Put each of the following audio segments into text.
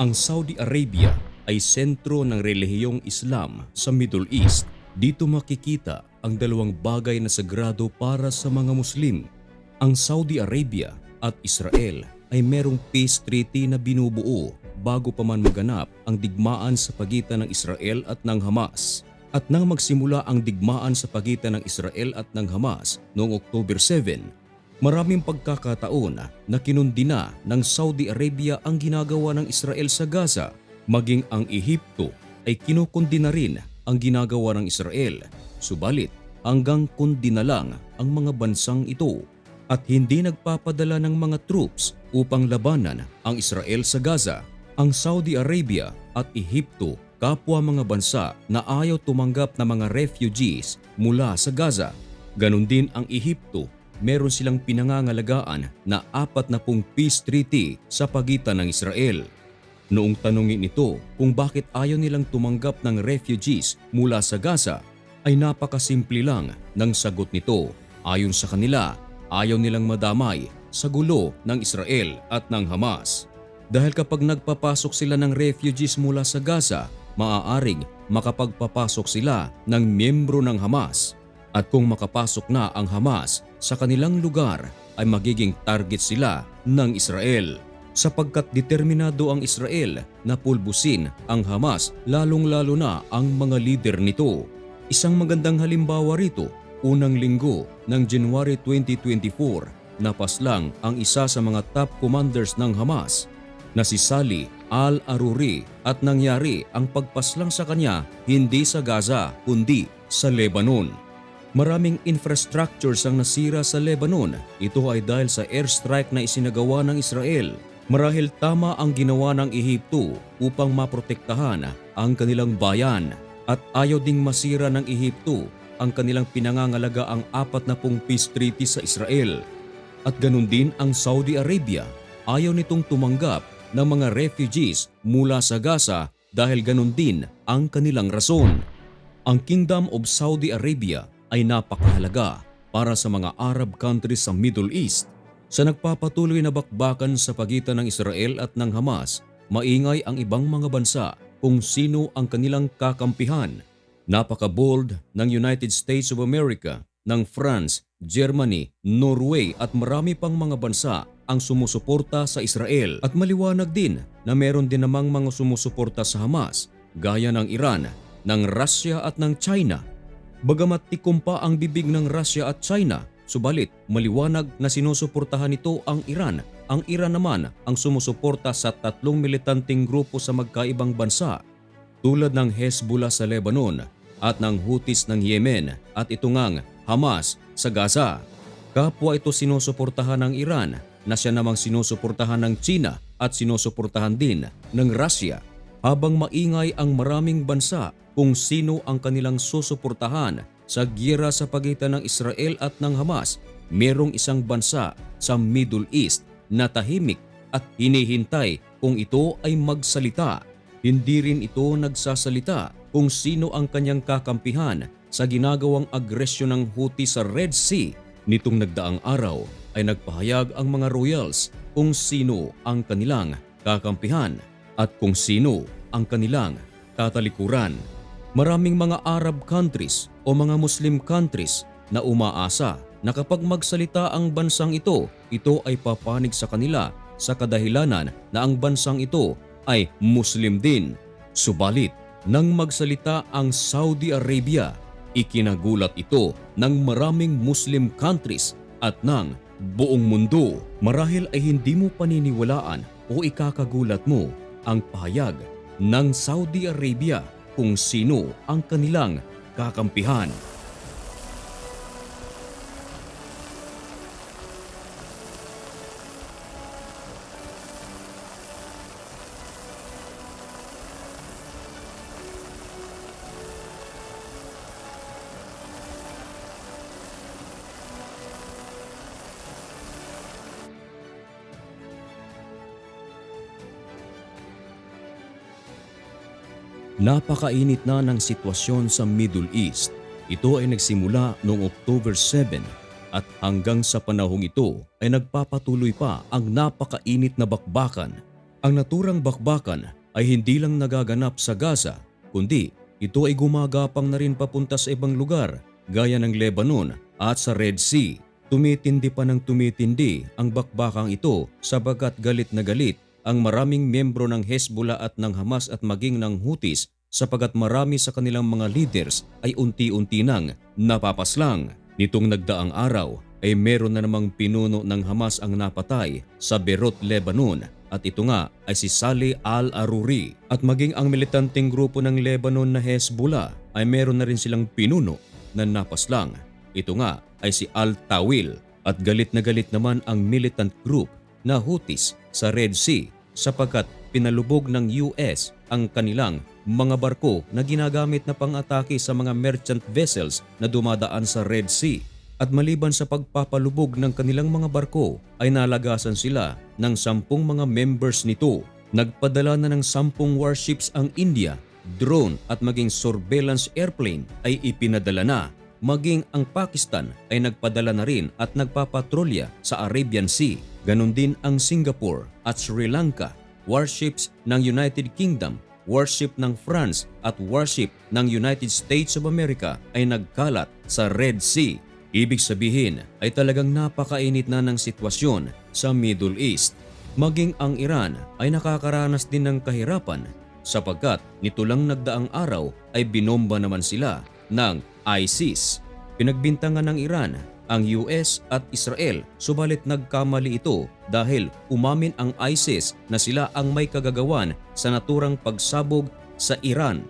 Ang Saudi Arabia ay sentro ng relihiyong Islam sa Middle East. Dito makikita ang dalawang bagay na sagrado para sa mga Muslim. Ang Saudi Arabia at Israel ay merong peace treaty na binubuo bago pa man maganap ang digmaan sa pagitan ng Israel at ng Hamas. At nang magsimula ang digmaan sa pagitan ng Israel at ng Hamas noong October 7, maraming pagkakataon na kinundina ng Saudi Arabia ang ginagawa ng Israel sa Gaza. Maging ang Ehipto ay kinukundina rin ang ginagawa ng Israel. Subalit hanggang kundina lang ang mga bansang ito at hindi nagpapadala ng mga troops upang labanan ang Israel sa Gaza. Ang Saudi Arabia at Ehipto kapwa mga bansa na ayaw tumanggap ng mga refugees mula sa Gaza. Ganon din ang Ehipto, meron silang pinangangalagaan na apat na pung peace treaty sa pagitan ng Israel. Noong tanungin ito kung bakit ayaw nilang tumanggap ng refugees mula sa Gaza, ay napakasimple lang ng sagot nito. Ayon sa kanila, ayaw nilang madamay sa gulo ng Israel at ng Hamas. Dahil kapag nagpapasok sila ng refugees mula sa Gaza, maaaring makapagpapasok sila ng miyembro ng Hamas. At kung makapasok na ang Hamas sa kanilang lugar, ay magiging target sila ng Israel. Sapagkat determinado ang Israel na pulbusin ang Hamas lalong-lalo na ang mga lider nito. Isang magandang halimbawa rito, unang linggo ng January 2024, napaslang ang isa sa mga top commanders ng Hamas na si Sali al-Aruri at nangyari ang pagpaslang sa kanya hindi sa Gaza kundi sa Lebanon. Maraming infrastructures ang nasira sa Lebanon. Ito ay dahil sa airstrike na isinagawa ng Israel. Marahil tama ang ginawa ng Ehipto upang maprotektahan ang kanilang bayan at ayaw ding masira ng Ehipto ang kanilang pinangangalaga ang apat na pung peace treaty sa Israel. At ganun din ang Saudi Arabia. Ayaw nitong tumanggap ng mga refugees mula sa Gaza dahil ganun din ang kanilang rason. Ang Kingdom of Saudi Arabia ay napakahalaga para sa mga Arab countries sa Middle East. Sa nagpapatuloy na bakbakan sa pagitan ng Israel at ng Hamas, maingay ang ibang mga bansa kung sino ang kanilang kakampihan. Napaka-bold ng United States of America, ng France, Germany, Norway at marami pang mga bansa ang sumusuporta sa Israel at maliwanag din na meron din namang mga sumusuporta sa Hamas gaya ng Iran, ng Russia at ng China. Bagamat tikumpa ang bibig ng Russia at China, subalit maliwanag na sinusuportahan nito ang Iran. Ang Iran naman ang sumusuporta sa tatlong militanteng grupo sa magkaibang bansa tulad ng Hezbollah sa Lebanon at ng Houthis ng Yemen at ito ngang Hamas sa Gaza. Kapwa ito sinusuportahan ng Iran na siya namang sinusuportahan ng China at sinusuportahan din ng Russia habang maingay ang maraming bansa kung sino ang kanilang susuportahan sa gira sa pagitan ng Israel at ng Hamas, merong isang bansa sa Middle East na tahimik at hinihintay kung ito ay magsalita. Hindi rin ito nagsasalita kung sino ang kanyang kakampihan sa ginagawang agresyon ng Houthi sa Red Sea nitong nagdaang araw ay nagpahayag ang mga royals kung sino ang kanilang kakampihan at kung sino ang kanilang tatalikuran. Maraming mga Arab countries o mga Muslim countries na umaasa na kapag magsalita ang bansang ito, ito ay papanig sa kanila sa kadahilanan na ang bansang ito ay Muslim din. Subalit, nang magsalita ang Saudi Arabia, ikinagulat ito ng maraming Muslim countries at ng buong mundo. Marahil ay hindi mo paniniwalaan o ikakagulat mo ang pahayag ng Saudi Arabia kung sino ang kanilang kakampihan. Napakainit na ng sitwasyon sa Middle East. Ito ay nagsimula noong October 7 at hanggang sa panahong ito ay nagpapatuloy pa ang napakainit na bakbakan. Ang naturang bakbakan ay hindi lang nagaganap sa Gaza, kundi ito ay gumagapang na rin papunta sa ibang lugar gaya ng Lebanon at sa Red Sea. Tumitindi pa ng tumitindi ang bakbakang ito sapagkat galit na galit ang maraming miyembro ng Hezbollah at ng Hamas at maging ng Houthis sapagat marami sa kanilang mga leaders ay unti-unti nang napapaslang. Nitong nagdaang araw ay meron na namang pinuno ng Hamas ang napatay sa Beirut, Lebanon at ito nga ay si Saleh al-Aruri at maging ang militanteng grupo ng Lebanon na Hezbollah ay meron na rin silang pinuno na napaslang. Ito nga ay si Al-Tawil at galit na galit naman ang militant group na Houthis sa Red Sea sapagkat pinalubog ng US ang kanilang mga barko na ginagamit na pang-atake sa mga merchant vessels na dumadaan sa Red Sea. At maliban sa pagpapalubog ng kanilang mga barko ay nalagasan sila ng sampung mga members nito. Nagpadala na ng sampung warships ang India, drone at maging surveillance airplane ay ipinadala na maging ang Pakistan ay nagpadala na rin at nagpapatrolya sa Arabian Sea. Ganon din ang Singapore at Sri Lanka. Warships ng United Kingdom, warship ng France at warship ng United States of America ay nagkalat sa Red Sea. Ibig sabihin ay talagang napakainit na ng sitwasyon sa Middle East. Maging ang Iran ay nakakaranas din ng kahirapan sapagkat nito lang nagdaang araw ay binomba naman sila ng ISIS. Pinagbintangan ng Iran ang US at Israel subalit nagkamali ito dahil umamin ang ISIS na sila ang may kagagawan sa naturang pagsabog sa Iran.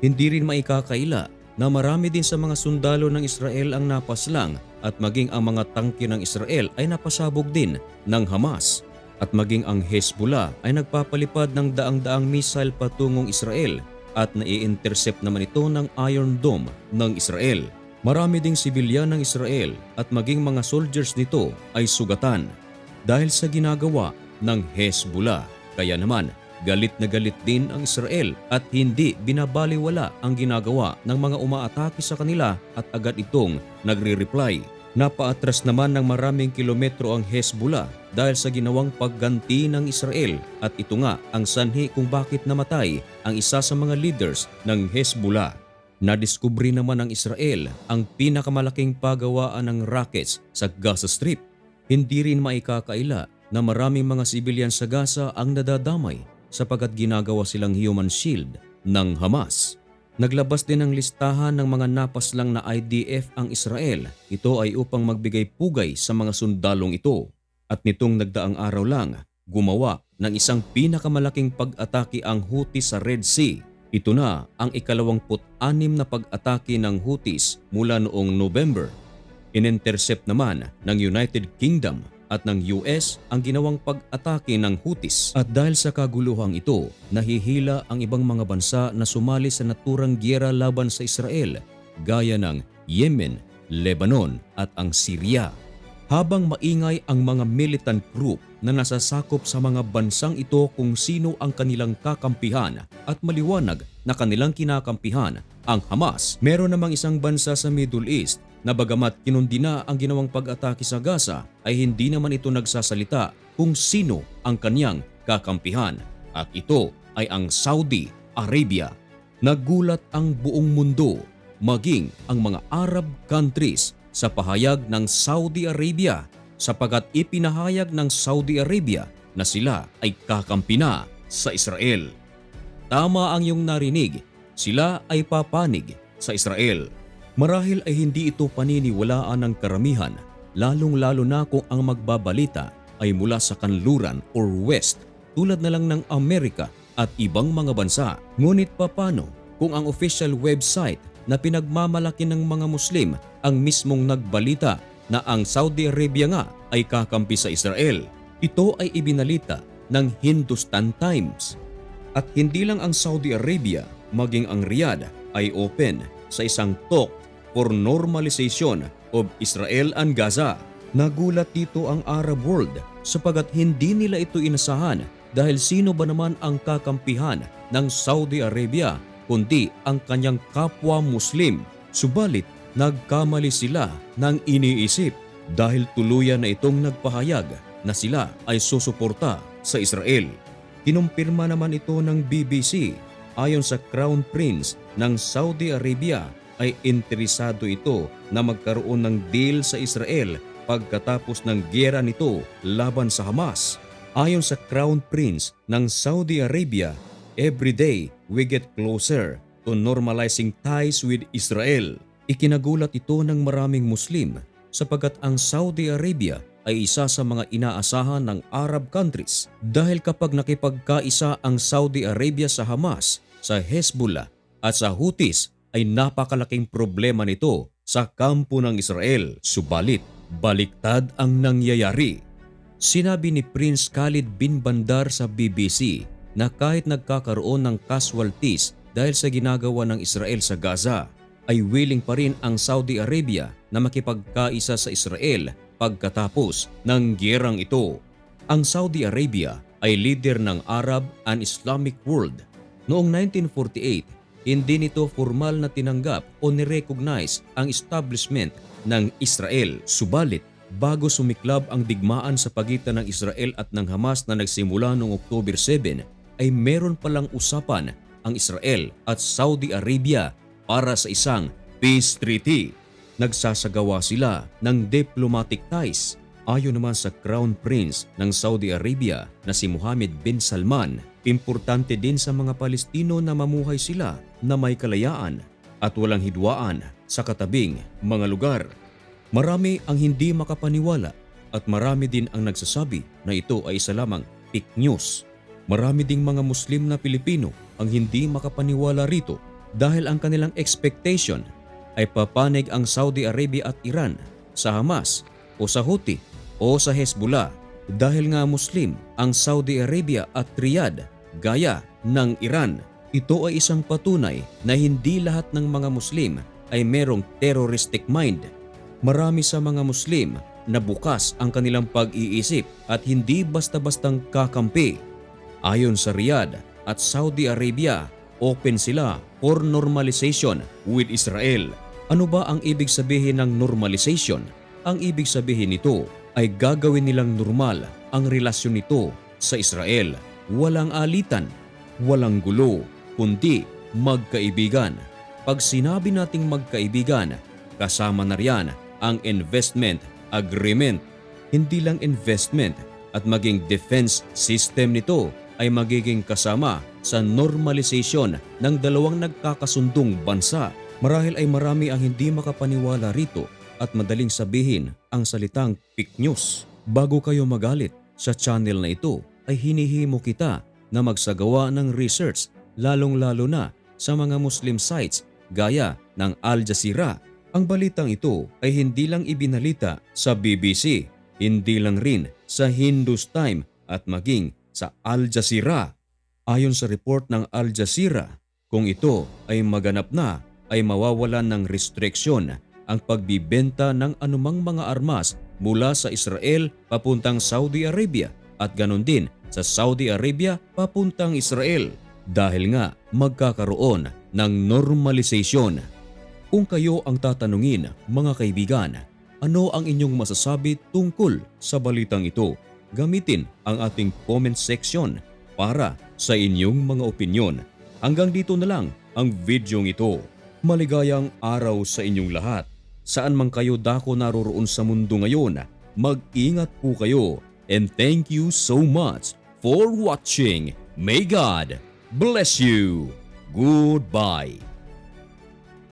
Hindi rin maikakaila na marami din sa mga sundalo ng Israel ang napaslang at maging ang mga tangke ng Israel ay napasabog din ng Hamas. At maging ang Hezbollah ay nagpapalipad ng daang-daang missile patungong Israel at nai-intercept naman ito ng Iron Dome ng Israel. Marami ding sibilyan ng Israel at maging mga soldiers nito ay sugatan dahil sa ginagawa ng Hezbollah. Kaya naman, galit na galit din ang Israel at hindi binabaliwala ang ginagawa ng mga umaatake sa kanila at agad itong nagre-reply. Napaatras naman ng maraming kilometro ang Hezbollah dahil sa ginawang pagganti ng Israel at ito nga ang sanhi kung bakit namatay ang isa sa mga leaders ng Hezbollah. Nadiskubre naman ng Israel ang pinakamalaking pagawaan ng rockets sa Gaza Strip. Hindi rin maikakaila na maraming mga sibilyan sa Gaza ang nadadamay sapagat ginagawa silang human shield ng Hamas. Naglabas din ng listahan ng mga napaslang na IDF ang Israel. Ito ay upang magbigay pugay sa mga sundalong ito. At nitong nagdaang araw lang, gumawa ng isang pinakamalaking pag-atake ang Houthi sa Red Sea. Ito na ang ikalawangput-anim na pag-atake ng Houthis mula noong November. Inintercept naman ng United Kingdom at ng US ang ginawang pag-atake ng Houthis. At dahil sa kaguluhang ito, nahihila ang ibang mga bansa na sumali sa naturang gyera laban sa Israel gaya ng Yemen, Lebanon at ang Syria. Habang maingay ang mga militant group na nasasakop sa mga bansang ito kung sino ang kanilang kakampihan at maliwanag na kanilang kinakampihan ang Hamas. Meron namang isang bansa sa Middle East na bagamat kinundi na ang ginawang pag-atake sa Gaza ay hindi naman ito nagsasalita kung sino ang kanyang kakampihan at ito ay ang Saudi Arabia. Nagulat ang buong mundo maging ang mga Arab countries sa pahayag ng Saudi Arabia sapagat ipinahayag ng Saudi Arabia na sila ay kakampi na sa Israel. Tama ang iyong narinig, sila ay papanig sa Israel. Marahil ay hindi ito paniniwalaan ng karamihan, lalong-lalo na kung ang magbabalita ay mula sa kanluran or west tulad na lang ng Amerika at ibang mga bansa. Ngunit papano kung ang official website na pinagmamalaki ng mga Muslim ang mismong nagbalita na ang Saudi Arabia nga ay kakampi sa Israel. Ito ay ibinalita ng Hindustan Times. At hindi lang ang Saudi Arabia, maging ang Riyadh ay open sa isang talk for normalization of Israel and Gaza. Nagulat dito ang Arab world sapagat hindi nila ito inasahan dahil sino ba naman ang kakampihan ng Saudi Arabia kundi ang kanyang kapwa Muslim. Subalit nagkamali sila ng iniisip dahil tuluyan na itong nagpahayag na sila ay susuporta sa Israel. Kinumpirma naman ito ng BBC. Ayon sa Crown Prince ng Saudi Arabia ay interesado ito na magkaroon ng deal sa Israel pagkatapos ng gera nito laban sa Hamas. Ayon sa Crown Prince ng Saudi Arabia, every day we get closer to normalizing ties with Israel. Ikinagulat ito ng maraming Muslim sapagkat ang Saudi Arabia ay isa sa mga inaasahan ng Arab countries dahil kapag nakipagkaisa ang Saudi Arabia sa Hamas, sa Hezbollah at sa Houthis ay napakalaking problema nito sa kampo ng Israel. Subalit, baliktad ang nangyayari. Sinabi ni Prince Khalid bin Bandar sa BBC na kahit nagkakaroon ng casualties dahil sa ginagawa ng Israel sa Gaza, ay willing pa rin ang Saudi Arabia na makipagkaisa sa Israel pagkatapos ng gerang ito. Ang Saudi Arabia ay leader ng Arab and Islamic world. Noong 1948, hindi nito formal na tinanggap o nirecognize ang establishment ng Israel. Subalit, bago sumiklab ang digmaan sa pagitan ng Israel at ng Hamas na nagsimula noong October 7, ay meron palang usapan ang Israel at Saudi Arabia para sa isang peace treaty. Nagsasagawa sila ng diplomatic ties. Ayon naman sa Crown Prince ng Saudi Arabia na si Mohammed bin Salman, importante din sa mga Palestino na mamuhay sila na may kalayaan at walang hidwaan sa katabing mga lugar. Marami ang hindi makapaniwala at marami din ang nagsasabi na ito ay isa lamang fake news. Marami ding mga Muslim na Pilipino ang hindi makapaniwala rito dahil ang kanilang expectation ay papanig ang Saudi Arabia at Iran sa Hamas o sa Houthi o sa Hezbollah dahil nga Muslim ang Saudi Arabia at Riyadh gaya ng Iran. Ito ay isang patunay na hindi lahat ng mga Muslim ay merong terroristic mind. Marami sa mga Muslim na bukas ang kanilang pag-iisip at hindi basta-bastang kakampi. Ayon sa Riyadh at Saudi Arabia, open sila for normalization with Israel. Ano ba ang ibig sabihin ng normalization? Ang ibig sabihin nito ay gagawin nilang normal ang relasyon nito sa Israel. Walang alitan, walang gulo, kundi magkaibigan. Pag sinabi nating magkaibigan, kasama na riyan ang investment agreement. Hindi lang investment at maging defense system nito ay magiging kasama sa normalization ng dalawang nagkakasundong bansa. Marahil ay marami ang hindi makapaniwala rito at madaling sabihin ang salitang fake news. Bago kayo magalit sa channel na ito ay hinihimo kita na magsagawa ng research lalong-lalo na sa mga Muslim sites gaya ng Al Jazeera. Ang balitang ito ay hindi lang ibinalita sa BBC, hindi lang rin sa Hindus Time at maging sa Al Jazeera. Ayon sa report ng Al Jazeera, kung ito ay maganap na ay mawawalan ng restriksyon ang pagbibenta ng anumang mga armas mula sa Israel papuntang Saudi Arabia at ganon din sa Saudi Arabia papuntang Israel dahil nga magkakaroon ng normalization. Kung kayo ang tatanungin mga kaibigan, ano ang inyong masasabi tungkol sa balitang ito? Gamitin ang ating comment section para sa inyong mga opinyon. Hanggang dito na lang ang videong ito. Maligayang araw sa inyong lahat. Saan man kayo dako naroroon sa mundo ngayon, mag-ingat po kayo. And thank you so much for watching. May God bless you. Goodbye.